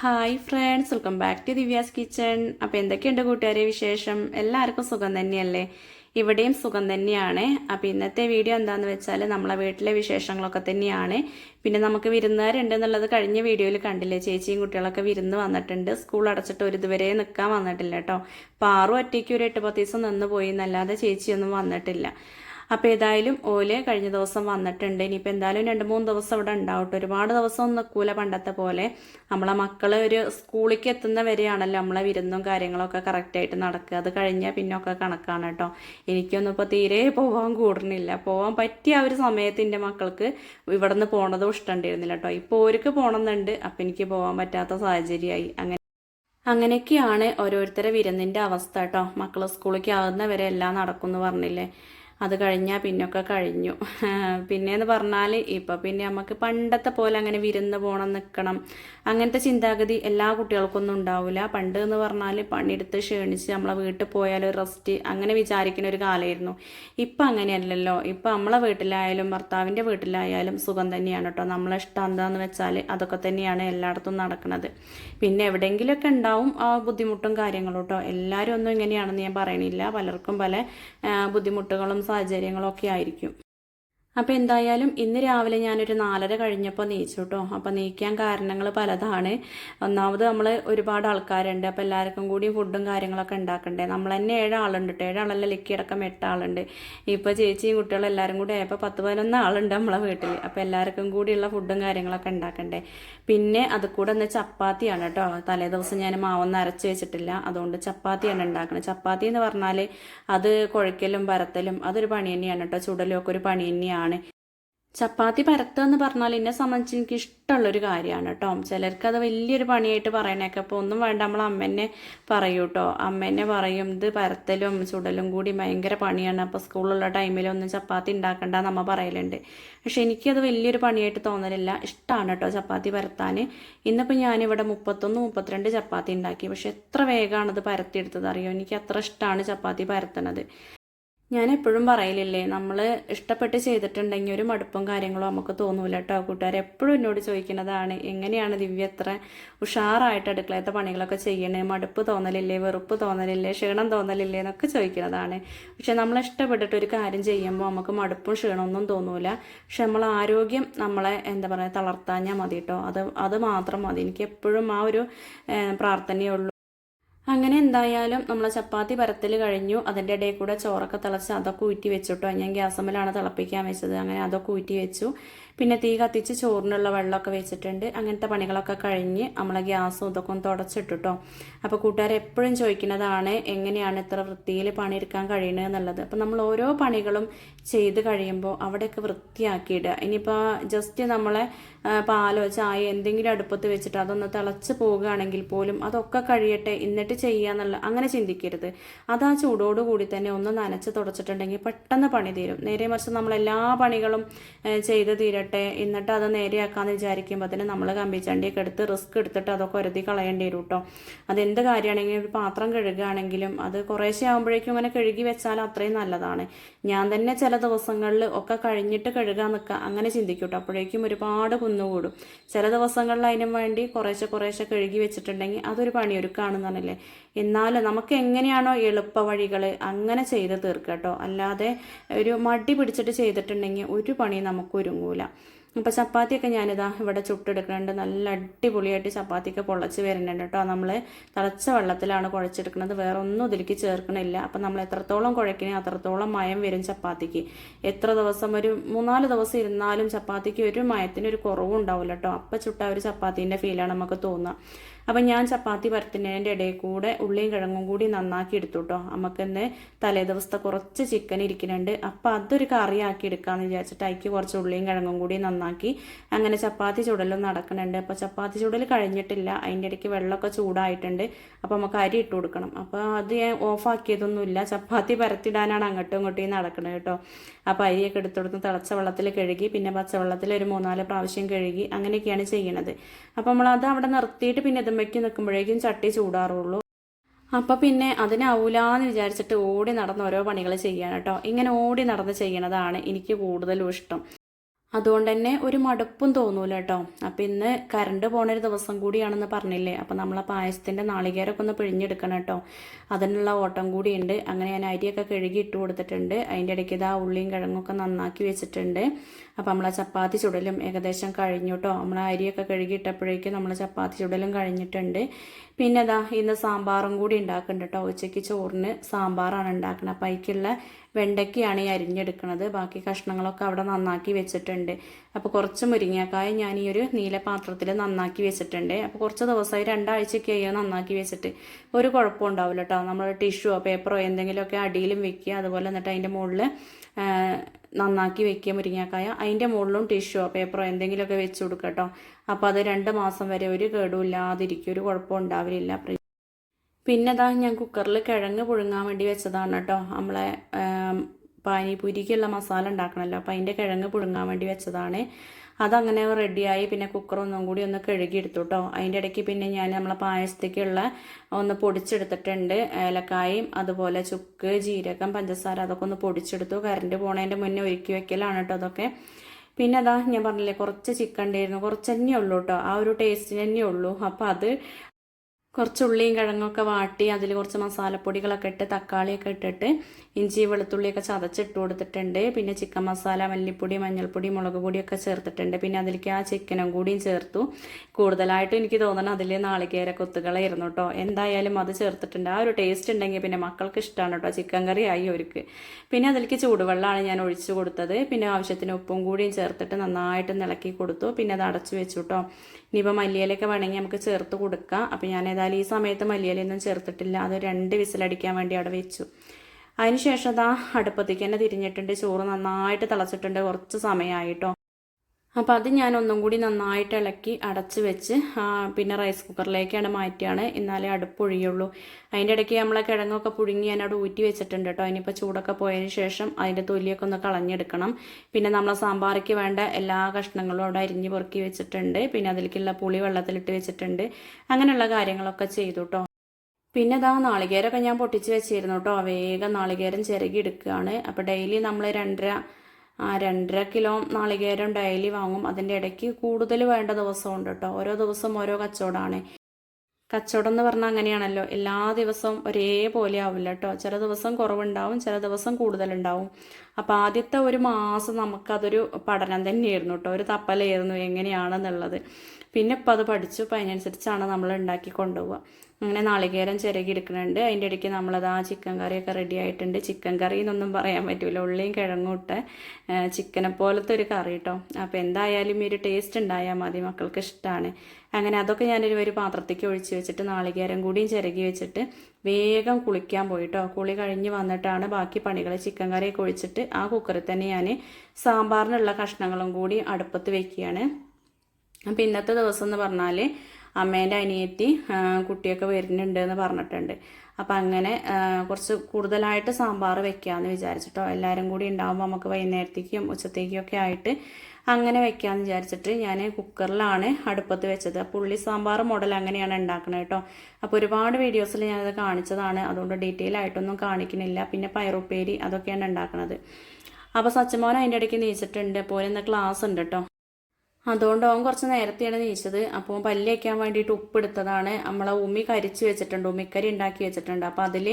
Hi friends welcome back to Divya's kitchen അപ്പോൾ എന്തൊക്കെയുണ്ട് കൂട്ടുകാരെ വിശേഷം? എല്ലാവർക്കും സുഖം തന്നെയല്ലേ? ഇവിടെയും സുഖം തന്നെയാണ്. അപ്പോൾ ഇന്നത്തെ വീഡിയോ എന്താന്ന് വെച്ചാൽ നമ്മളെ വീട്ടിലെ വിശേഷങ്ങളൊക്കെ തന്നെയാണ്. പിന്നെ നമുക്ക് വിരുന്നുകാരുണ്ട് എന്നുള്ളത് കഴിഞ്ഞ വീഡിയോയിൽ കണ്ടില്ലേ? ചേച്ചിയും കുട്ടികളൊക്കെ വിരുന്ന് വന്നിട്ടുണ്ട്. സ്കൂൾ അടച്ചിട്ട് ഒരു ഇതുവരെ നിൽക്കാൻ വന്നിട്ടില്ല കേട്ടോ. പാറു ഒറ്റയ്ക്ക് ഒരു എട്ട് പത്ത് ദിവസം നിന്ന് പോയി. എന്നല്ലാതെ ചേച്ചിയൊന്നും വന്നിട്ടില്ല. അപ്പോൾ ഏതായാലും ഓൽ കഴിഞ്ഞ ദിവസം വന്നിട്ടുണ്ട്. ഇനിയിപ്പോൾ എന്തായാലും രണ്ട് മൂന്ന് ദിവസം ഇവിടെ ഉണ്ടാവട്ടെ. ഒരുപാട് ദിവസം ഒന്നും നിൽക്കൂല പണ്ടത്തെ പോലെ. നമ്മളെ മക്കൾ ഒരു സ്കൂളിലേക്ക് എത്തുന്ന വരെയാണല്ലോ നമ്മളെ വിരുന്നും കാര്യങ്ങളൊക്കെ കറക്റ്റായിട്ട് നടക്കുക. അത് കഴിഞ്ഞാൽ പിന്നൊക്കെ കണക്കാണ് കേട്ടോ. എനിക്കൊന്നും ഇപ്പോൾ തീരെ പോകാൻ കൂടുന്നില്ല. പോകാൻ പറ്റിയ ഒരു സമയത്ത് എന്റെ മക്കൾക്ക് ഇവിടെ നിന്ന് പോണതും ഇഷ്ടമുണ്ടായിരുന്നില്ല കേട്ടോ. ഇപ്പോൾ ഓർക്ക് പോകണമെന്നുണ്ട് അപ്പം എനിക്ക് പോകാൻ പറ്റാത്ത സാഹചര്യമായി. അങ്ങനെ അങ്ങനെയൊക്കെയാണ് ഓരോരുത്തരെ വിരുന്നിന്റെ അവസ്ഥ കേട്ടോ. മക്കൾ സ്കൂളിലേക്ക് ആകുന്നവരെ എല്ലാം നടക്കും എന്ന് പറഞ്ഞില്ലേ. അത് കഴിഞ്ഞാൽ പിന്നൊക്കെ കഴിഞ്ഞു. പിന്നെയെന്ന് പറഞ്ഞാൽ ഇപ്പം പിന്നെ നമുക്ക് പണ്ടത്തെ പോലെ അങ്ങനെ വിരുന്ന് പോകണം നിൽക്കണം അങ്ങനത്തെ ചിന്താഗതി എല്ലാ കുട്ടികൾക്കൊന്നും ഉണ്ടാവില്ല പണ്ട് എന്ന് പറഞ്ഞാൽ പണിയെടുത്ത് ക്ഷീണിച്ച് നമ്മളെ വീട്ടിൽ പോയാൽ റെസ്റ്റ് അങ്ങനെ വിചാരിക്കുന്ന ഒരു കാലമായിരുന്നു. ഇപ്പം അങ്ങനെയല്ലല്ലോ. ഇപ്പം നമ്മളെ വീട്ടിലായാലും ഭർത്താവിന്റെ വീട്ടിലായാലും സുഖം തന്നെയാണ് കേട്ടോ നമ്മളെ ഇഷ്ടം എന്താണെന്ന് വെച്ചാൽ അതൊക്കെ തന്നെയാണ് എല്ലായിടത്തും നടക്കുന്നത് പിന്നെ എവിടെയെങ്കിലുമൊക്കെ ഉണ്ടാവും ആ ബുദ്ധിമുട്ടും കാര്യങ്ങളും കേട്ടോ എല്ലാവരും ഒന്നും ഇങ്ങനെയാണെന്ന് ഞാൻ പറയണില്ല. പലർക്കും പല ബുദ്ധിമുട്ടുകളും സാഹചര്യങ്ങളൊക്കെ ആയിരിക്കും. അപ്പോൾ എന്തായാലും ഇന്ന് രാവിലെ ഞാനൊരു നാലര കഴിഞ്ഞപ്പോൾ നീച്ചു കേട്ടോ അപ്പോൾ നീക്കാൻ കാരണങ്ങൾ പലതാണ്. ഒന്നാമത് നമ്മൾ ഒരുപാട് ആൾക്കാരുണ്ട്. അപ്പോൾ എല്ലാവർക്കും കൂടി ഫുഡും കാര്യങ്ങളൊക്കെ ഉണ്ടാക്കണ്ടേ. നമ്മൾ തന്നെ ഏഴാളുണ്ട് കേട്ടോ ഏഴാളല്ല ലക്കിയടക്കം എട്ടാളുണ്ട്. ഇപ്പോൾ ചേച്ചിയും കുട്ടികളും എല്ലാവരും കൂടി ആയപ്പോൾ പത്ത് പതിനൊന്ന് ആളുണ്ട് നമ്മളെ വീട്ടിൽ അപ്പോൾ എല്ലാവർക്കും കൂടിയുള്ള ഫുഡും കാര്യങ്ങളൊക്കെ ഉണ്ടാക്കണ്ടേ. പിന്നെ അത് കൂടെ ഒന്ന് ചപ്പാത്തിയാണ് കേട്ടോ തലേ ദിവസം ഞാൻ മാവൊന്നും അരച്ച് വെച്ചിട്ടില്ല. അതുകൊണ്ട് ചപ്പാത്തിയാണ് ഉണ്ടാക്കുന്നത് ചപ്പാത്തി എന്ന് പറഞ്ഞാൽ അത് കുഴക്കലും പരത്തലും അതൊരു പണി തന്നെയാണ് കേട്ടോ ചുടലും ഒക്കെ ഒരു പണി തന്നെയാണ്. ചപ്പാത്തി പരത്തുക എന്ന് പറഞ്ഞാൽ എന്നെ സംബന്ധിച്ച് എനിക്ക് ഇഷ്ടമുള്ളൊരു കാര്യമാണ് കേട്ടോ. ചിലർക്ക് അത് വലിയൊരു പണിയായിട്ട് പറയണേക്കെ അപ്പോൾ ഒന്നും വേണ്ട നമ്മൾ അമ്മേനെ പറയൂ കേട്ടോ. അമ്മേനെ പറയും ഇത് പരത്തലും ചുടലും കൂടി ഭയങ്കര പണിയാണ്. അപ്പോൾ സ്കൂളിലുള്ള ടൈമിലൊന്നും ചപ്പാത്തി ഉണ്ടാക്കണ്ട നമ്മ പറയലുണ്ട്. പക്ഷെ എനിക്കത് വലിയൊരു പണിയായിട്ട് തോന്നലില്ല. ഇഷ്ടമാണ് കേട്ടോ ചപ്പാത്തി പരത്താൻ. ഇന്നിപ്പോൾ ഞാനിവിടെ മുപ്പത്തൊന്ന് മുപ്പത്തിരണ്ട് ചപ്പാത്തി ഉണ്ടാക്കി. പക്ഷെ എത്ര വേഗമാണ് അത് പരത്തിയെടുത്തത് അറിയോ? എനിക്ക് അത്ര ഇഷ്ടമാണ് ചപ്പാത്തി പരത്തണത്. ഞാൻ എപ്പോഴും പറയലില്ലേ നമ്മൾ ഇഷ്ടപ്പെട്ട് ചെയ്തിട്ടുണ്ടെങ്കിൽ ഒരു മടുപ്പും കാര്യങ്ങളും നമുക്ക് തോന്നൂല കേട്ടോ. കൂട്ടുകാർ എപ്പോഴും എന്നോട് ചോദിക്കുന്നതാണ് എങ്ങനെയാണ് ദിവ്യ എത്ര ഉഷാറായിട്ട് അടുക്കളത്തെ പണികളൊക്കെ ചെയ്യണേ? മടുപ്പ് തോന്നലില്ലേ? വെറുപ്പ് തോന്നലില്ലേ? ക്ഷീണം തോന്നലില്ലേ? എന്നൊക്കെ ചോദിക്കുന്നതാണ്. പക്ഷെ നമ്മൾ ഇഷ്ടപ്പെട്ടിട്ട് ഒരു കാര്യം ചെയ്യുമ്പോൾ നമുക്ക് മടുപ്പും ക്ഷീണമൊന്നും തോന്നൂല. പക്ഷെ നമ്മൾ ആരോഗ്യം നമ്മളെ എന്താ പറയുക തളർത്താഞ്ഞാൽ മതി കേട്ടോ. അത് അത് മാത്രം മതി. എനിക്ക് എപ്പോഴും ആ ഒരു പ്രാർത്ഥനയേ ഉള്ളൂ. അങ്ങനെ എന്തായാലും നമ്മൾ ചപ്പാത്തി പരത്തൽ കഴിഞ്ഞു. അതിന്റെ ഇടയിൽ കൂടെ ചോറൊക്കെ തിളച്ച് അതൊക്കെ ഊറ്റി വെച്ചിട്ടോ. ഞാൻ ഗ്യാസമ്മലാണ് തിളപ്പിക്കാൻ വെച്ചത്. അങ്ങനെ അതൊക്കെ ഊറ്റി വെച്ചു. പിന്നെ തീ കത്തിച്ച് ചോറിനുള്ള വെള്ളമൊക്കെ വെച്ചിട്ടുണ്ട്. അങ്ങനത്തെ പണികളൊക്കെ കഴിഞ്ഞ് നമ്മളെ ഗ്യാസും ഇതൊക്കെ ഒന്ന് തുടച്ചിട്ടുട്ടോ അപ്പോൾ കൂട്ടുകാർ എപ്പോഴും ചോദിക്കുന്നതാണ് എങ്ങനെയാണ് ഇത്ര വൃത്തിയിൽ പണിയെടുക്കാൻ കഴിയുന്നത് എന്നുള്ളത്. അപ്പോൾ നമ്മൾ ഓരോ പണികളും ചെയ്ത് കഴിയുമ്പോൾ അവിടെയൊക്കെ വൃത്തിയാക്കിയിടുക. ഇനിയിപ്പോൾ ജസ്റ്റ് നമ്മളെ പാലോ ചായ എന്തെങ്കിലും അടുപ്പത്ത് വെച്ചിട്ട് അതൊന്ന് തിളച്ച് പോവുകയാണെങ്കിൽ പോലും അതൊക്കെ കഴിയട്ടെ എന്നിട്ട് ചെയ്യാന്നുള്ള അങ്ങനെ ചിന്തിക്കരുത്. അത് ആ ചൂടോട് കൂടി തന്നെ ഒന്ന് നനച്ച് തുടച്ചിട്ടുണ്ടെങ്കിൽ പെട്ടെന്ന് പണി തീരും. നേരെ മറിച്ച് നമ്മൾ എല്ലാ പണികളും ചെയ്ത് തീരട്ടെ. ഇരിക്കട്ടെ എന്നിട്ട് അത് നേരെയാക്കാന്ന് വിചാരിക്കുമ്പോൾ തന്നെ നമ്മൾ കമ്പിച്ചണ്ടിയൊക്കെ എടുത്ത് റിസ്ക് എടുത്തിട്ട് അതൊക്കെ ഒരുതി കളയേണ്ടി വരും കേട്ടോ അതെന്ത് കാര്യമാണെങ്കിലും ഒരു പാത്രം കഴുകുകയാണെങ്കിലും അത് കുറേശ്ശെ ആകുമ്പോഴേക്കും ഇങ്ങനെ കഴുകി വെച്ചാൽ അത്രയും നല്ലതാണ്. ഞാൻ തന്നെ ചില ദിവസങ്ങളിൽ ഒക്കെ കഴിഞ്ഞിട്ട് കഴുകാൻ നിൽക്കുക അങ്ങനെ ചിന്തിക്കും അപ്പോഴേക്കും ഒരുപാട് കുന്നുകൂടും. ചില ദിവസങ്ങളിൽ അതിനും വേണ്ടി കുറേശ്ശെ കുറേശ്ശെ കഴുകി വെച്ചിട്ടുണ്ടെങ്കിൽ അതൊരു പണിയൊരുക്കാണെന്നാണല്ലേ എന്നാലും നമുക്ക് എങ്ങനെയാണോ എളുപ്പ വഴികൾ അങ്ങനെ ചെയ്ത് തീർക്കുക കേട്ടോ അല്ലാതെ ഒരു മടി പിടിച്ചിട്ട് ചെയ്തിട്ടുണ്ടെങ്കിൽ ഒരു പണി നമുക്ക് ഒരുങ്ങൂല. അപ്പോൾ ചപ്പാത്തിയൊക്കെ ഞാനിതാ ഇവിടെ ചുട്ടെടുക്കുന്നുണ്ട്. നല്ല അടിപൊളിയായിട്ട് ചപ്പാത്തിയൊക്കെ പൊള്ളച്ച് വരുന്നുണ്ട് കേട്ടോ. നമ്മൾ തിളച്ച വെള്ളത്തിലാണ് കുഴച്ചെടുക്കുന്നത്. വേറെ ഒന്നും ഇതിലേക്ക് ചേർക്കണില്ല. അപ്പം നമ്മൾ എത്രത്തോളം കുഴക്കണേ അത്രത്തോളം മയം വരും ചപ്പാത്തിക്ക്. എത്ര ദിവസം ഒരു മൂന്നാൽ ദിവസം ഇരുന്നാലും ചപ്പാത്തിക്ക് ഒരു മയത്തിന് ഒരു കുറവും ഉണ്ടാവില്ല കേട്ടോ. അപ്പം ചുട്ട ഒരു ചപ്പാത്തീന്റെ ഫീലാണ് നമുക്ക് തോന്നുക അപ്പം ഞാൻ ചപ്പാത്തി പരത്തുന്നതിന്റെ ഇടയിൽ കൂടെ ഉള്ളിയും കിഴങ്ങും കൂടി നന്നാക്കി എടുത്തു കേട്ടോ നമുക്കിന്ന് തലേ ദിവസത്തെ കുറച്ച് ചിക്കൻ ഇരിക്കുന്നുണ്ട്. അപ്പം അതൊരു കറിയാക്കി എടുക്കാമെന്ന് വിചാരിച്ചിട്ട് അതിക്ക് കുറച്ച് ഉള്ളിയും കിഴങ്ങും കൂടി നന്നാക്കി അങ്ങനെ ചപ്പാത്തി ചുടലും നടക്കുന്നുണ്ട്. അപ്പോൾ ചപ്പാത്തി ചുടൽ കഴിഞ്ഞിട്ടില്ല. അതിന്റെ ഇടയ്ക്ക് വെള്ളമൊക്കെ ചൂടായിട്ടുണ്ട്. അപ്പോൾ നമുക്ക് അരി ഇട്ട് കൊടുക്കണം. അപ്പോൾ അത് ഞാൻ ഓഫാക്കിയതൊന്നുമില്ല ചപ്പാത്തി പരത്തിടാനാണ് അങ്ങോട്ടും ഇങ്ങോട്ടും നടക്കുന്നത് കേട്ടോ അപ്പോൾ അരിയൊക്കെ എടുത്തുകൊടുത്ത് തിളച്ച വെള്ളത്തിൽ കഴുകി പിന്നെ പച്ചവെള്ളത്തിൽ ഒരു മൂന്നാൽ പ്രാവശ്യം കഴുകി അങ്ങനെയൊക്കെയാണ് ചെയ്യണത്. അപ്പോൾ നമ്മൾ അത് അവിടെ നിർത്തിയിട്ട് പിന്നെ ഇത് വെക്കി നിൽക്കുമ്പോഴേക്കും ചട്ടി ചൂടാറുള്ളൂ. അപ്പം പിന്നെ അതിനാവൂലാന്ന് വിചാരിച്ചിട്ട് ഓടി നടന്ന് ഓരോ പണികൾ ചെയ്യാണ് കേട്ടോ. ഇങ്ങനെ ഓടി നടന്ന് ചെയ്യണതാണ് എനിക്ക് കൂടുതലും ഇഷ്ടം. അതുകൊണ്ട് തന്നെ ഒരു മടുപ്പും തോന്നൂല കേട്ടോ. അപ്പം ഇന്ന് കറണ്ട് പോണ ഒരു ദിവസം കൂടിയാണെന്ന് പറഞ്ഞില്ലേ? അപ്പം നമ്മളെ പായസത്തിന്റെ നാളികേരമൊക്കെ ഒന്ന് പിഴിഞ്ഞെടുക്കണം കേട്ടോ. അതിനുള്ള ഓട്ടം കൂടിയുണ്ട് അങ്ങനെ ഞാൻ അരിയൊക്കെ കഴുകി ഇട്ട് കൊടുത്തിട്ടുണ്ട്. അതിന്റെ ഇടയ്ക്ക് ഇതാ ഉള്ളിയും കിഴങ്ങൊക്കെ നന്നാക്കി വെച്ചിട്ടുണ്ട്. അപ്പം നമ്മളെ ചപ്പാത്തി ചുടലും ഏകദേശം കഴിഞ്ഞു കേട്ടോ നമ്മളെ അരിയൊക്കെ കഴുകിയിട്ടപ്പോഴേക്കും നമ്മൾ ചപ്പാത്തി ചുടലും കഴിഞ്ഞിട്ടുണ്ട്. പിന്നെ അതാ ഇന്ന് സാമ്പാറും കൂടി ഉണ്ടാക്കുന്നുണ്ട് കേട്ടോ ഉച്ചയ്ക്ക് ചോറിന് സാമ്പാറാണ് ഉണ്ടാക്കുന്നത്. അപ്പം അതിക്കുള്ള വെണ്ടയ്ക്കയാണ് ഈ അരിഞ്ഞെടുക്കുന്നത്. ബാക്കി കഷ്ണങ്ങളൊക്കെ അവിടെ നന്നാക്കി വെച്ചിട്ടുണ്ട്. അപ്പോൾ കുറച്ച് മുരിങ്ങക്കായ ഞാൻ ഈ ഒരു നീല പാത്രത്തിൽ നന്നാക്കി വെച്ചിട്ടുണ്ട്. അപ്പോൾ കുറച്ച് ദിവസമായി രണ്ടാഴ്ചയ്ക്ക് അയ്യോ നന്നാക്കി വെച്ചിട്ട്. ഒരു കുഴപ്പം ഉണ്ടാവില്ല കേട്ടോ നമ്മൾ ടിഷ്യൂ പേപ്പറോ എന്തെങ്കിലുമൊക്കെ അടിയിലും വെക്കുക. അതുപോലെ എന്നിട്ട് അതിന്റെ മുകളിൽ നന്നാക്കി വെക്കുക മുരിങ്ങക്കായ. അതിന്റെ മുകളിലും ടിഷ്യൂ പേപ്പറോ എന്തെങ്കിലുമൊക്കെ വെച്ച് കൊടുക്കുക കേട്ടോ അപ്പോൾ അത് രണ്ട് മാസം വരെ ഒരു കേടും ഇല്ലാതിരിക്കും. ഒരു കുഴപ്പം ഉണ്ടാവില്ല. പിന്നെ അതാ ഞാൻ കുക്കറിൽ കിഴങ്ങ് പുഴുങ്ങാൻ വേണ്ടി വെച്ചതാണ് കേട്ടോ നമ്മളെ പാനിപൂരിക്കുള്ള മസാല ഉണ്ടാക്കണമല്ലോ അപ്പോൾ അതിന്റെ കിഴങ്ങ് പുഴുങ്ങാൻ വേണ്ടി വെച്ചതാണ്. അതങ്ങനെ റെഡിയായി പിന്നെ കുക്കർ ഒന്നും കൂടി ഒന്ന് കഴുകിയെടുത്തു കേട്ടോ അതിന്റെ ഇടയ്ക്ക് പിന്നെ ഞാൻ നമ്മളെ പായസത്തേക്കുള്ള ഒന്ന് പൊടിച്ചെടുത്തിട്ടുണ്ട്. ഏലക്കായും അതുപോലെ ചുക്ക് ജീരകം പഞ്ചസാര അതൊക്കെ ഒന്ന് പൊടിച്ചെടുത്തു. കറണ്ട് പോണതിന്റെ മുന്നേ ഒരുക്കി വെക്കലാണ് കേട്ടോ അതൊക്കെ. പിന്നെ അതാ ഞാൻ പറഞ്ഞില്ലേ കുറച്ച് ചിക്കൻ ഉണ്ടായിരുന്നു കുറച്ച് തന്നെ ഉള്ളൂ കേട്ടോ ആ ഒരു ടേസ്റ്റിന് തന്നെ ഉള്ളൂ. അപ്പോൾ അത് കുറച്ച് ഉള്ളിയും കിഴങ്ങൊക്കെ വാട്ടി അതിൽ കുറച്ച് മസാലപ്പൊടികളൊക്കെ ഇട്ട് തക്കാളിയൊക്കെ ഇട്ടിട്ട് ഇഞ്ചി വെളുത്തുള്ളിയൊക്കെ ചതച്ചിട്ട് കൊടുത്തിട്ടുണ്ട്. പിന്നെ ചിക്കൻ മസാല മല്ലിപ്പൊടി മഞ്ഞൾപ്പൊടി മുളക് പൊടിയൊക്കെ ചേർത്തിട്ടുണ്ട്. പിന്നെ അതിലേക്ക് ആ ചിക്കനും കൂടിയും ചേർത്തു. കൂടുതലായിട്ടും എനിക്ക് തോന്നണം അതിൽ നാളികേര കൊത്തുകളായിരുന്നു കേട്ടോ എന്തായാലും അത് ചേർത്തിട്ടുണ്ട്. ആ ഒരു ടേസ്റ്റ് ഉണ്ടെങ്കിൽ പിന്നെ മക്കൾക്ക് ഇഷ്ടമാണ് കേട്ടോ ചിക്കൻ കറി ആയി അവർക്ക്. പിന്നെ അതിലേക്ക് ചൂടുവെള്ളമാണ് ഞാൻ ഒഴിച്ചു കൊടുത്തത്. പിന്നെ ആവശ്യത്തിന് ഉപ്പും കൂടിയും ചേർത്തിട്ട് നന്നായിട്ട് ഇളക്കി കൊടുത്തു. പിന്നെ അത് അടച്ചു വെച്ചു കേട്ടോ ഇനിയിപ്പോൾ മല്ലിയിലൊക്കെ വേണമെങ്കിൽ നമുക്ക് ചേർത്ത് കൊടുക്കാം. അപ്പോൾ ഞാൻ ഏതായാലും ഈ സമയത്ത് മല്ലിയിലൊന്നും ചേർത്തിട്ടില്ല. അത് രണ്ട് വിസിലടിക്കാൻ വേണ്ടി അവിടെ വെച്ചു. അതിനുശേഷം അതാ അടുപ്പത്തേക്ക് തന്നെ തിരിഞ്ഞിട്ടുണ്ട്. ചോറ് നന്നായിട്ട് തിളച്ചിട്ടുണ്ട്. കുറച്ച് സമയമായിട്ടോ അപ്പോൾ അത് ഞാൻ ഒന്നും കൂടി നന്നായിട്ട് ഇളക്കി അടച്ച് വെച്ച് പിന്നെ റൈസ് കുക്കറിലേക്കാണ് മാറ്റിയാണ് എന്നാലേ അടുപ്പ് ഒഴിയുള്ളൂ അതിന്റെ ഇടയ്ക്ക് നമ്മളെ കിഴങ്ങൊക്കെ പുഴുങ്ങി ഞാൻ അവിടെ ഊറ്റി വെച്ചിട്ടുണ്ട് കേട്ടോ. അതിനിപ്പോൾ ചൂടൊക്കെ പോയതിന് ശേഷം അതിന്റെ തൊലിയൊക്കെ ഒന്ന് കളഞ്ഞെടുക്കണം. പിന്നെ നമ്മളെ സാമ്പാറയ്ക്ക് വേണ്ട എല്ലാ കഷ്ണങ്ങളും അവിടെ അരിഞ്ഞ് പൊറുക്കി വെച്ചിട്ടുണ്ട്. പിന്നെ അതിലേക്കുള്ള പുളി വെള്ളത്തിലിട്ട് വെച്ചിട്ടുണ്ട്. അങ്ങനെയുള്ള കാര്യങ്ങളൊക്കെ ചെയ്തു കേട്ടോ. പിന്നെ ഇതാ നാളികേരമൊക്കെ ഞാൻ പൊട്ടിച്ച് വെച്ചിരുന്നു കേട്ടോ. വേഗം നാളികേരം ചിരകി എടുക്കുകയാണ്. അപ്പോൾ ഡെയിലി നമ്മൾ രണ്ടര രണ്ടര കിലോ നാളികേരം ഡെയിലി വാങ്ങും. അതിന്റെ ഇടയ്ക്ക് കൂടുതൽ വേണ്ട ദിവസമുണ്ട് കേട്ടോ ഓരോ ദിവസം ഓരോ കച്ചവടമാണ് കച്ചവടം എന്ന് പറഞ്ഞാൽ അങ്ങനെയാണല്ലോ. എല്ലാ ദിവസവും ഒരേപോലെ ആവില്ല കേട്ടോ ചില ദിവസം കുറവുണ്ടാവും ചില ദിവസം കൂടുതലുണ്ടാവും. അപ്പോൾ ആദ്യത്തെ ഒരു മാസം നമുക്കതൊരു പഠനം തന്നെയായിരുന്നു കേട്ടോ ഒരു തപ്പലായിരുന്നു എങ്ങനെയാണെന്നുള്ളത്. പിന്നെ ഇപ്പം അത് പഠിച്ചു. അപ്പം അതിനനുസരിച്ചാണ് നമ്മൾ ഉണ്ടാക്കി കൊണ്ടുപോവുക. അങ്ങനെ നാളികേരം ചിരകി എടുക്കുന്നുണ്ട് അതിന്റെ ഇടയ്ക്ക് നമ്മളത് ആ ചിക്കൻ കറിയൊക്കെ റെഡി ആയിട്ടുണ്ട്. ചിക്കൻ കറി എന്നൊന്നും പറയാൻ പറ്റില്ല ഉള്ളിയും കിഴങ്ങും ഇട്ട് ചിക്കനെ പോലത്തെ ഒരു കറി കേട്ടോ അപ്പോൾ എന്തായാലും ഒരു ടേസ്റ്റ് ഉണ്ടായാൽ മതി മക്കൾക്ക് ഇഷ്ടമാണ് അങ്ങനെ അതൊക്കെ ഞാനൊരു ഒരു പാത്രത്തേക്ക് ഒഴിച്ച് വെച്ചിട്ട് നാളികേരം കൂടിയും ചിരകി വെച്ചിട്ട് വേഗം കുളിക്കാൻ പോയിട്ടോ. കുളി കഴിഞ്ഞ് വന്നിട്ടാണ് ബാക്കി പണികൾ ചിക്കൻ കറിയൊക്കെ ഒഴിച്ചിട്ട് ആ കുക്കറിൽ തന്നെ ഞാൻ സാമ്പാറിനുള്ള കഷ്ണങ്ങളും കൂടി അടുപ്പത്ത് വെക്കുകയാണ്. അപ്പം ഇന്നത്തെ ദിവസം എന്ന് പറഞ്ഞാൽ അമ്മേന്റെ അനിയത്തി കുട്ടിയൊക്കെ വരുന്നുണ്ട് എന്ന് പറഞ്ഞിട്ടുണ്ട്. അപ്പം അങ്ങനെ കുറച്ച് കൂടുതലായിട്ട് സാമ്പാർ വെക്കാമെന്ന് വിചാരിച്ചിട്ടോ. എല്ലാവരും കൂടി ഉണ്ടാകുമ്പോൾ നമുക്ക് വൈകുന്നേരത്തേക്കും ഉച്ചത്തേക്കും ഒക്കെ ആയിട്ട് അങ്ങനെ വെക്കാമെന്ന് വിചാരിച്ചിട്ട് ഞാൻ കുക്കറിലാണ് അടുപ്പത്ത് വെച്ചത്. പുള്ളി സാമ്പാർ മോഡൽ അങ്ങനെയാണ് ഉണ്ടാക്കുന്നത് കേട്ടോ. അപ്പോൾ ഒരുപാട് വീഡിയോസിൽ ഞാനത് കാണിച്ചതാണ്. അതുകൊണ്ട് ഡീറ്റെയിൽ ആയിട്ടൊന്നും കാണിക്കുന്നില്ല. പിന്നെ പയറുപ്പേരി അതൊക്കെയാണ് ഉണ്ടാക്കുന്നത് അപ്പോൾ സച്ചമോൻ അതിന്റെ ഇടയ്ക്ക് നീച്ചിട്ടുണ്ട്. പോലെ ഇന്ന് ക്ലാസ് ഉണ്ട് കേട്ടോ. അതുകൊണ്ട് അവൻ കുറച്ച് നേരത്തെയാണ് നീച്ചത്. അപ്പോൾ പല്ല് വയ്ക്കാൻ വേണ്ടിയിട്ട് ഉപ്പെടുത്തതാണ് നമ്മളെ ഉമ്മി കരിച്ച് വെച്ചിട്ടുണ്ട്. ഉമ്മിക്കരി ഉണ്ടാക്കി വെച്ചിട്ടുണ്ട്. അപ്പോൾ അതിൽ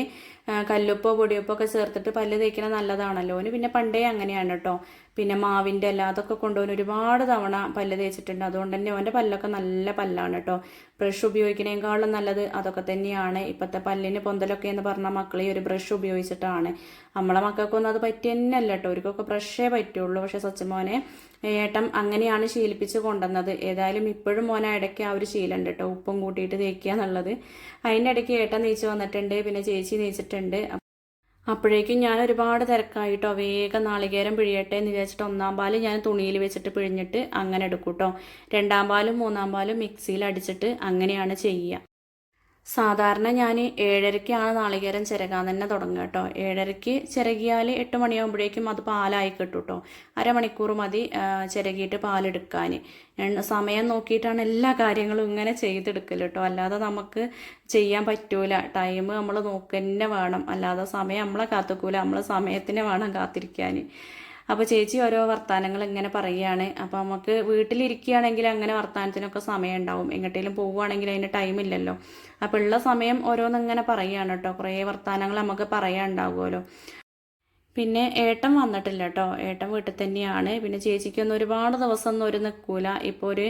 കല്ലുപ്പോ പൊടിയുപ്പോ ഒക്കെ ചേർത്തിട്ട് പല്ല് തേക്കണ നല്ലതാണല്ലോ. ഓന് പിന്നെ പണ്ടേ അങ്ങനെയാണ് കേട്ടോ. പിന്നെ മാവിന്റെ അല്ല അതൊക്കെ കൊണ്ടുപോകാൻ ഒരുപാട് തവണ പല്ല് തേച്ചിട്ടുണ്ട്. അതുകൊണ്ട് തന്നെ ഓന്റെ പല്ലൊക്കെ നല്ല പല്ലാണ് കേട്ടോ. ബ്രഷ് ഉപയോഗിക്കുന്നതിനേക്കാളും നല്ലത് അതൊക്കെ തന്നെയാണ്. ഇപ്പോഴത്തെ പല്ലിന് പൊന്തലൊക്കെ എന്ന് പറഞ്ഞാൽ മക്കൾ ഈ ഒരു ബ്രഷ് ഉപയോഗിച്ചിട്ടാണ്. നമ്മളെ മക്കൾക്കൊന്നും അത് പറ്റി തന്നെയല്ല കേട്ടോ. അവർക്കൊക്കെ ബ്രഷേ പറ്റുള്ളൂ. പക്ഷേ സച്ചമോനെ ഏട്ടൻ അങ്ങനെയാണ് ശീലിപ്പിച്ച് കൊണ്ടുവന്നത്. ഏതായാലും ഇപ്പോഴും മോനെ ഇടയ്ക്ക് ആ ഒരു ശീലമുണ്ട് കേട്ടോ. ഉപ്പും കൂട്ടിയിട്ട് തേക്കുക എന്നുള്ളത്. അതിന്റെ ഇടയ്ക്ക് ഏട്ടൻ നീച്ച് വന്നിട്ടുണ്ട്. പിന്നെ ചേച്ചി നീച്ചിട്ടുണ്ട്. അപ്പോഴേക്കും ഞാൻ ഒരുപാട് തിരക്കായിട്ടോ വേഗം നാളികേരം പിഴിയട്ടെ എന്ന് വിചാരിച്ചിട്ട് ഒന്നാം പാൽ ഞാൻ തുണിയിൽ വെച്ചിട്ട് പിഴിഞ്ഞിട്ട് അങ്ങനെ എടുക്കും കേട്ടോ രണ്ടാം പാലും മൂന്നാം പാലും മിക്സിയിൽ അടിച്ചിട്ട് അങ്ങനെയാണ് ചെയ്യുക. സാധാരണ ഞാൻ ഏഴരയ്ക്കാണ് നാളികേരം ചിരകാൻ തന്നെ തുടങ്ങുക കേട്ടോ. ഏഴരയ്ക്ക് ചിരകിയാൽ എട്ട് മണിയാകുമ്പോഴേക്കും അത് പാലായി കിട്ടും കേട്ടോ. അരമണിക്കൂർ മതി ചിരകിയിട്ട് പാലെടുക്കാൻ സമയം നോക്കിയിട്ടാണ് എല്ലാ കാര്യങ്ങളും ഇങ്ങനെ ചെയ്തെടുക്കൽ കേട്ടോ. അല്ലാതെ നമുക്ക് ചെയ്യാൻ പറ്റൂല. ടൈം നമ്മൾ നോക്കന്നെ വേണം. അല്ലാതെ സമയം നമ്മളെ കാത്തുക്കൂല. നമ്മളെ സമയത്തിന് വേണം കാത്തിരിക്കാൻ അപ്പോൾ ചേച്ചി ഓരോ വർത്തമാനങ്ങൾ ഇങ്ങനെ പറയുകയാണ് അപ്പോൾ നമുക്ക് വീട്ടിലിരിക്കുകയാണെങ്കിൽ അങ്ങനെ വർത്തമാനത്തിനൊക്കെ സമയം ഉണ്ടാവും. എങ്ങോട്ടേലും പോവുകയാണെങ്കിൽ അതിന് ടൈം ഇല്ലല്ലോ. അപ്പോൾ ഉള്ള സമയം ഓരോന്നിങ്ങനെ പറയുകയാണ് കേട്ടോ. കുറേ വർത്തമാനങ്ങൾ നമുക്ക് പറയാനുണ്ടാവുമല്ലോ. പിന്നെ ഏട്ടൻ വന്നിട്ടില്ല കേട്ടോ ഏട്ടൻ വീട്ടിൽ തന്നെയാണ്. പിന്നെ ചേച്ചിക്കൊന്നും ഒരുപാട് ദിവസം ഒന്നും ഒരു നിൽക്കൂല ഇപ്പോൾ ഒരു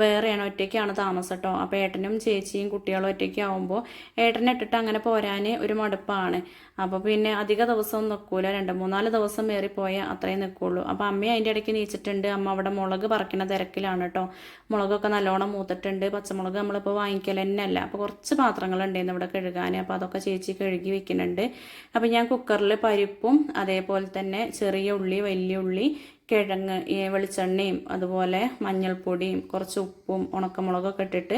വേറെയാണ് ഒറ്റയ്ക്കാണ് താമസം കേട്ടോ അപ്പോൾ ഏട്ടനും ചേച്ചിയും കുട്ടികളും ഒറ്റയ്ക്ക് ആവുമ്പോൾ ഏട്ടനെ ഇട്ടിട്ട് അങ്ങനെ പോരാൻ ഒരു മടുപ്പാണ്. അപ്പോൾ പിന്നെ അധിക ദിവസം നിൽക്കൂല രണ്ട് മൂന്നാൽ ദിവസം ഏറിപ്പോയാൽ അത്രയും നിൽക്കുള്ളൂ അപ്പോൾ അമ്മ അതിന്റെ ഇടയ്ക്ക് നീച്ചിട്ടുണ്ട്. അമ്മ അവിടെ മുളക് പറിക്കുന്ന തിരക്കിലാണ് കേട്ടോ മുളകൊക്കെ നല്ലോണം മൂത്തിട്ടുണ്ട്. പച്ചമുളക് നമ്മളിപ്പോൾ വാങ്ങിക്കൽ തന്നെ അല്ല അപ്പോൾ കുറച്ച് പാത്രങ്ങളുണ്ടായിരുന്നു ഇവിടെ കഴുകാൻ അപ്പോൾ അതൊക്കെ ചേച്ചി കഴുകി വെക്കുന്നുണ്ട്. അപ്പോൾ ഞാൻ കുക്കറിൽ പരിപ്പും അതേപോലെ തന്നെ ചെറിയ ഉള്ളി വലിയ ഉള്ളി കിഴങ്ങ് വെളിച്ചെണ്ണയും അതുപോലെ മഞ്ഞൾപ്പൊടിയും കുറച്ച് ഉപ്പും ഉണക്കമുളകൊക്കെ ഇട്ടിട്ട്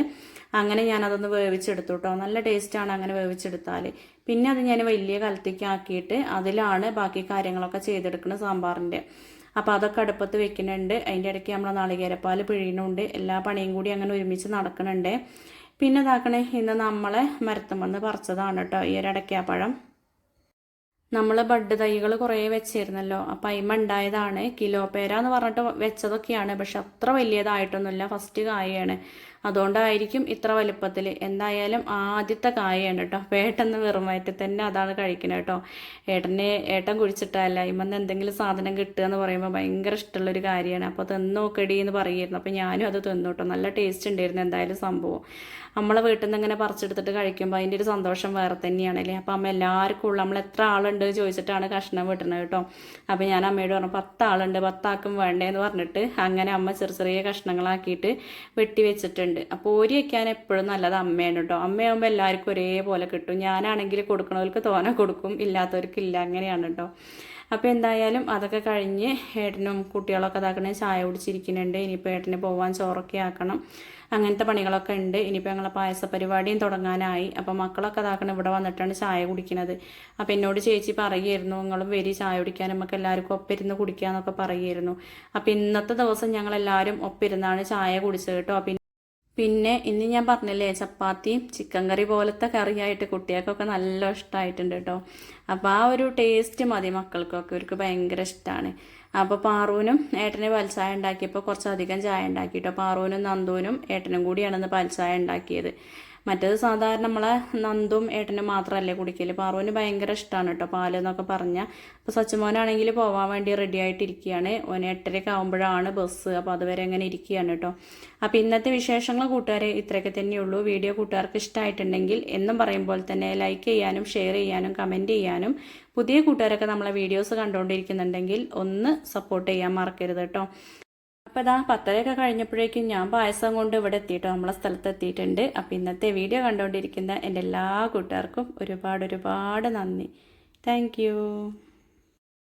അങ്ങനെ ഞാനതൊന്ന് വേവിച്ചെടുത്തു കേട്ടോ നല്ല ടേസ്റ്റാണ് അങ്ങനെ വേവിച്ചെടുത്താൽ പിന്നെ അത് ഞാൻ വലിയ കലത്തേക്ക് ആക്കിയിട്ട് അതിലാണ് ബാക്കി കാര്യങ്ങളൊക്കെ ചെയ്തെടുക്കുന്നത് സാമ്പാറിന്റെ അപ്പോൾ അതൊക്കെ അടുപ്പത്ത് വെക്കുന്നുണ്ട്. അതിന്റെ ഇടയ്ക്ക് നമ്മൾ നാളികേരപ്പാൽ പിഴിയണുണ്ട് എല്ലാ പണിയും കൂടി അങ്ങനെ ഒരുമിച്ച് നടക്കുന്നുണ്ട് പിന്നെ ഇതാക്കണേ ഇന്ന് നമ്മളെ മരത്തുമെന്ന് പറിച്ചതാണ് കേട്ടോ ഈ ഒരു അടയ്ക്കാപ്പഴം. നമ്മൾ ബഡ് തൈകൾ കുറേ വെച്ചിരുന്നല്ലോ. അപ്പം അയിമ ഉണ്ടായതാണ് കിലോ എന്ന് പറഞ്ഞിട്ട് വെച്ചതൊക്കെയാണ്. പക്ഷെ അത്ര വലിയതായിട്ടൊന്നുമില്ല. ഫസ്റ്റ് കായയാണ് അതുകൊണ്ടായിരിക്കും ഇത്ര വലുപ്പത്തിൽ. എന്തായാലും ആദ്യത്തെ കായയാണ് കേട്ടോ പേട്ടെന്ന് വെറുമായിട്ട് തന്നെ അതാണ് കഴിക്കുന്നത് കേട്ടോ ഏട്ടനെ ഏട്ടൻ കുഴിച്ചിട്ടല്ല ഇമ്മന്ന് എന്തെങ്കിലും സാധനം കിട്ടുക എന്ന് പറയുമ്പോൾ ഭയങ്കര ഇഷ്ടമുള്ളൊരു കാര്യമാണ്. അപ്പോൾ തിന്നോക്കടി എന്ന് പറയുമായിരുന്നു. അപ്പോൾ ഞാനും അത് തിന്നു കേട്ടോ നല്ല ടേസ്റ്റ് ഉണ്ടായിരുന്നു എന്തായാലും സംഭവം. നമ്മളെ വീട്ടിൽ നിന്ന് ഇങ്ങനെ പറിച്ചെടുത്തിട്ട് കഴിക്കുമ്പോൾ അതിന്റെ ഒരു സന്തോഷം വേറെ തന്നെയാണല്ലേ അപ്പോൾ അമ്മ എല്ലാവർക്കും ഉള്ള. നമ്മൾ എത്ര ആളുണ്ട്? ചോദിച്ചിട്ടാണ് കഷ്ണം വിട്ടുന്നത് കേട്ടോ അപ്പോൾ ഞാൻ അമ്മയോട് പറഞ്ഞു പത്താളുണ്ട്. പത്താക്കും പത്താക്കും വേണ്ടേന്ന് പറഞ്ഞിട്ട് അങ്ങനെ അമ്മ ചെറിയ ചെറിയ കഷ്ണങ്ങളാക്കിയിട്ട് വെട്ടി വെച്ചിട്ടുണ്ട്. അപ്പോൾ ഓരി വയ്ക്കാൻ എപ്പോഴും നല്ലത് അമ്മയാണ് കേട്ടോ അമ്മയാകുമ്പോൾ എല്ലാവർക്കും ഒരേപോലെ കിട്ടും. ഞാനാണെങ്കിൽ കൊടുക്കണവർക്ക് തോനെ കൊടുക്കും ഇല്ലാത്തവർക്ക് ഇല്ല അങ്ങനെയാണ് കേട്ടോ അപ്പോൾ എന്തായാലും അതൊക്കെ കഴിഞ്ഞ് ഏട്ടനും കുട്ടികളൊക്കെ അതാക്കണേ ചായ കുടിച്ചിരിക്കുന്നുണ്ട്. ഇനിയിപ്പോൾ ഏട്ടന് പോകാൻ ചോറൊക്കെ ആക്കണം. അങ്ങനത്തെ പണികളൊക്കെ ഉണ്ട്. ഇനിയിപ്പോൾ ഞങ്ങളെ പായസ പരിപാടിയും തുടങ്ങാനായി. അപ്പോൾ മക്കളൊക്കെ അതാക്കണം ഇവിടെ വന്നിട്ടാണ് ചായ കുടിക്കുന്നത് അപ്പോൾ എന്നോട് ചേച്ചി പറയുമായിരുന്നു നിങ്ങളും വരി ചായ കുടിക്കാൻ. നമുക്ക് എല്ലാവർക്കും ഒപ്പിരുന്ന് കുടിക്കാന്നൊക്കെ പറയുമായിരുന്നു. അപ്പോൾ ഇന്നത്തെ ദിവസം ഞങ്ങളെല്ലാവരും ഒപ്പിരുന്നാണ് ചായ കുടിച്ചത് കേട്ടോ പിന്നെ ഇന്ന് ഞാൻ പറഞ്ഞില്ലേ ചപ്പാത്തി ചിക്കൻ കറി പോലത്തെ കറിയായിട്ട് കുട്ടികൾക്കൊക്കെ നല്ല ഇഷ്ടമായിട്ടുണ്ട് കേട്ടോ അപ്പോൾ ആ ഒരു ടേസ്റ്റ് മതി മക്കൾക്കൊക്കെ അവർക്ക് ഭയങ്കര ഇഷ്ടമാണ് അപ്പോൾ പാറൂനും ഏട്ടന് പാൽച്ചായ ഉണ്ടാക്കിയപ്പോൾ കുറച്ചധികം ചായ ഉണ്ടാക്കി കേട്ടോ പാറൂനും നന്ദൂനും ഏട്ടനും കൂടിയാണെന്ന് പാൽച്ചായ ഉണ്ടാക്കിയത്. മറ്റേത് സാധാരണ നമ്മളെ നന്ദും ഏട്ടനും മാത്രമല്ലേ കുടിക്കൽ പാറുവിന് ഭയങ്കര ഇഷ്ടമാണ് കേട്ടോ പാൽ എന്നൊക്കെ പറഞ്ഞാൽ അപ്പോൾ സച്ചുമോനാണെങ്കിൽ പോകാൻ വേണ്ടി റെഡി ആയിട്ടിരിക്കുകയാണ് ഓന് എട്ടരയ്ക്ക് ആകുമ്പോഴാണ് ബസ് അപ്പോൾ അതുവരെ അങ്ങനെ ഇരിക്കുകയാണ് കേട്ടോ അപ്പോൾ ഇന്നത്തെ വിശേഷങ്ങൾ കൂട്ടുകാരെ ഇത്രയൊക്കെ തന്നെയുള്ളൂ വീഡിയോ കൂട്ടുകാർക്ക് ഇഷ്ടമായിട്ടുണ്ടെങ്കിൽ എന്നും പോലെ തന്നെ ലൈക്ക് ചെയ്യാനും ഷെയർ ചെയ്യാനും കമന്റ് ചെയ്യാനും. പുതിയ കൂട്ടുകാരൊക്കെ നമ്മളെ വീഡിയോസ് കണ്ടുകൊണ്ടിരിക്കുന്നുണ്ടെങ്കിൽ ഒന്ന് സപ്പോർട്ട് ചെയ്യാൻ മറക്കരുത് കേട്ടോ അപ്പോൾ ഇതാ പത്തരയൊക്കെ കഴിഞ്ഞപ്പോഴേക്കും ഞാൻ പായസം കൊണ്ട് ഇവിടെ എത്തിയിട്ടോ നമ്മളെ സ്ഥലത്ത് എത്തിയിട്ടുണ്ട്. അപ്പോൾ ഇന്നത്തെ വീഡിയോ കണ്ടുകൊണ്ടിരിക്കുന്ന എന്റെ എല്ലാ കൂട്ടുകാർക്കും ഒരുപാട് ഒരുപാട് നന്ദി. താങ്ക്